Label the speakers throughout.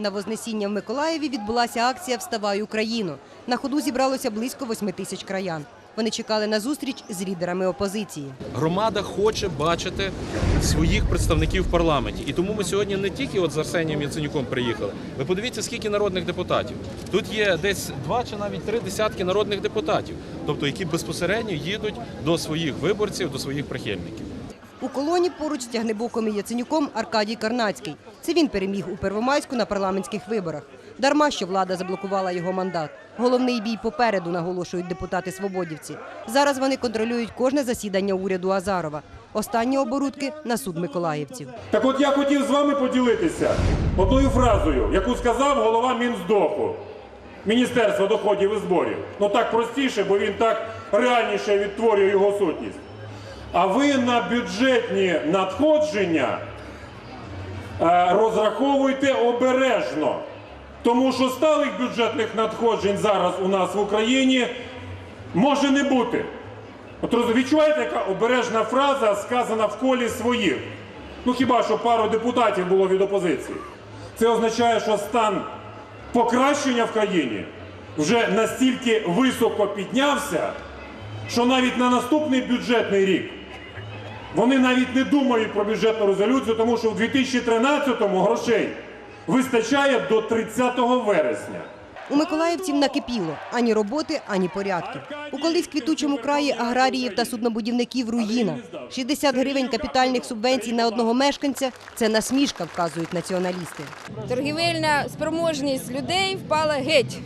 Speaker 1: На Вознесіння в Миколаєві відбулася акція Вставай Україну. На ходу зібралося близько 8 тисяч краян. Вони чекали на зустріч з лідерами опозиції.
Speaker 2: Громада хоче бачити своїх представників в парламенті. І тому ми сьогодні не тільки от з Арсенієм Яценюком приїхали. Ви подивіться, скільки народних депутатів. Тут є десь два чи навіть три десятки народних депутатів, тобто які безпосередньо їдуть до своїх виборців, до своїх прихильників.
Speaker 1: У колоні поруч з Тягнебоком і Яценюком Аркадій Карнацький. Це він переміг у Первомайську на парламентських виборах. Дарма, що влада заблокувала його мандат. Головний бій попереду, наголошують депутати-свободівці. Зараз вони контролюють кожне засідання уряду Азарова. Останні оборудки на суд миколаївців.
Speaker 3: Так от я хотів з вами поділитися одною фразою, яку сказав голова Мінздоху Міністерства доходів і зборів. Ну так простіше, бо він так реальніше відтворює його сутність. А ви на бюджетні надходження е, розраховуйте обережно. Тому що сталих бюджетних надходжень зараз у нас в Україні може не бути. От відчуваєте, яка обережна фраза сказана в колі своїх? Ну хіба що пару депутатів було від опозиції. Це означає, що стан покращення в країні вже настільки високо піднявся, що навіть на наступний бюджетний рік вони навіть не думають про бюджетну резолюцію, тому що в 2013-му грошей вистачає до 30 вересня.
Speaker 1: У миколаївців накипіло ані роботи, ані порядків. У колись квітучому краї аграріїв та суднобудівників руїна. 60 гривень капітальних субвенцій на одного мешканця це насмішка, вказують націоналісти.
Speaker 4: Торгівельна спроможність людей впала геть.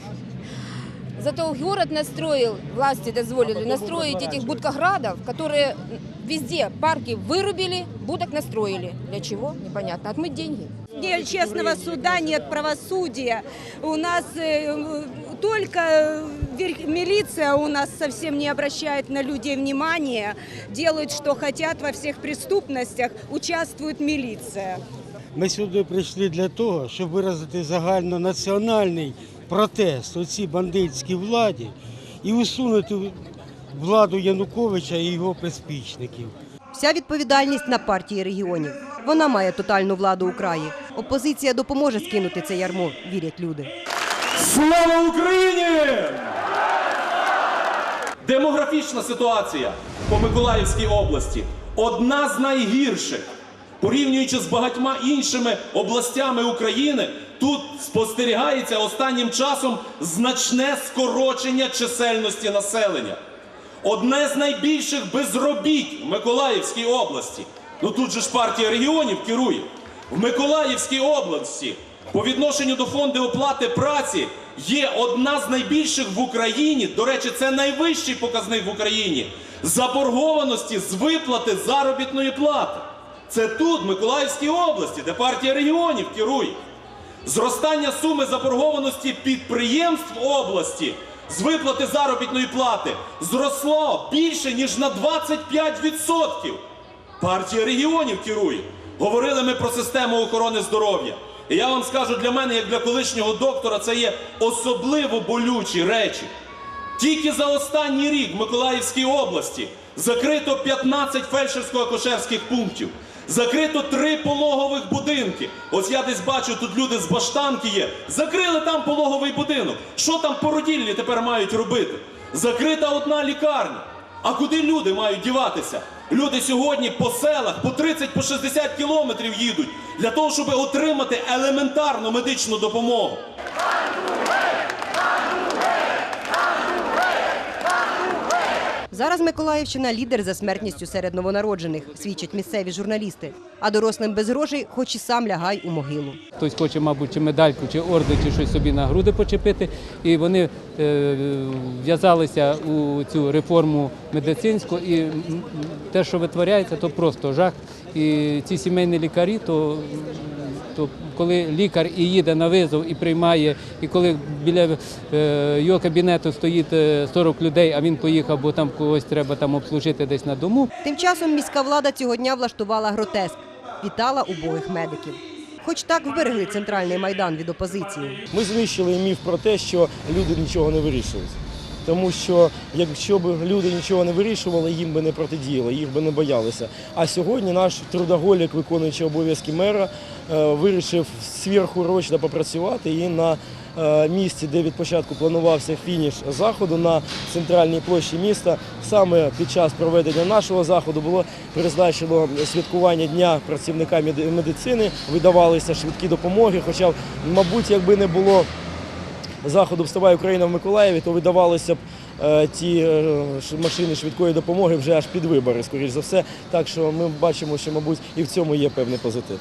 Speaker 4: Зато город настроил, власти дозволили настроить этих будкоградов, которые везде парки вырубили, будок настроили. Для чего? Непонятно. Отмыть деньги.
Speaker 5: Нет честного суда, нет правосудия. У нас э, только э, милиция у нас совсем не обращает на людей внимания, делают, что хотят во всех преступностях, участвует милиция.
Speaker 6: Ми сюди прийшли для того, щоб виразити загальнонаціональний протест у цій бандитській владі і усунути владу Януковича і його приспічників.
Speaker 1: Вся відповідальність на партії регіонів. Вона має тотальну владу у краї. Опозиція допоможе скинути це ярмо, вірять люди.
Speaker 3: Слава Україні!
Speaker 7: Демографічна ситуація по Миколаївській області одна з найгірших. Порівнюючи з багатьма іншими областями України, тут спостерігається останнім часом значне скорочення чисельності населення. Одне з найбільших безробіть в Миколаївській області. Ну тут же ж партія регіонів керує. В Миколаївській області по відношенню до фонду оплати праці є одна з найбільших в Україні. До речі, це найвищий показник в Україні заборгованості з виплати заробітної плати. Це тут, в Миколаївській області, де партія регіонів керує. Зростання суми заборгованості підприємств області з виплати заробітної плати зросло більше ніж на 25%. Партія регіонів керує. Говорили ми про систему охорони здоров'я. І я вам скажу, для мене, як для колишнього доктора, це є особливо болючі речі. Тільки за останній рік в Миколаївській області закрито 15 фельдшерсько-акушерських пунктів, закрито три пологових будинки. Ось я десь бачу, тут люди з баштанки є. Закрили там пологовий будинок. Що там породільні тепер мають робити? Закрита одна лікарня. А куди люди мають діватися? Люди сьогодні по селах по 30 по 60 кілометрів їдуть для того, щоб отримати елементарну медичну допомогу.
Speaker 1: Зараз Миколаївщина лідер за смертністю серед новонароджених, свідчать місцеві журналісти. А дорослим без грошей, хоч і сам лягай у могилу.
Speaker 8: Хтось хоче, мабуть, чи медальку, чи орди, чи щось собі на груди почепити. І вони е, в'язалися у цю реформу медицинську. І те, що витворяється, то просто жах. І ці сімейні лікарі, то, то коли лікар і їде на визов і приймає, і коли біля е, його кабінету стоїть е, 40 людей, а він поїхав, бо там когось треба там обслужити десь на дому.
Speaker 1: Тим часом міська влада цього дня влаштувала гротеск. Вітала убогих медиків. Хоч так вберегли центральний майдан від опозиції.
Speaker 9: Ми знищили міф про те, що люди нічого не вирішують. Тому що якщо б люди нічого не вирішували, їм би не протидіяли, їх би не боялися. А сьогодні наш трудоголік, виконуючий обов'язки мера, е, вирішив сверхурочно попрацювати і на е, місці, де від початку планувався фініш заходу на центральній площі міста, саме під час проведення нашого заходу було призначено святкування дня працівника медицини, видавалися швидкі допомоги. Хоча, мабуть, якби не було заходу Вставай Україна в Миколаєві, то видавалися б е, ті е, машини швидкої допомоги вже аж під вибори, скоріш за все. Так що ми бачимо, що, мабуть, і в цьому є певний позитив.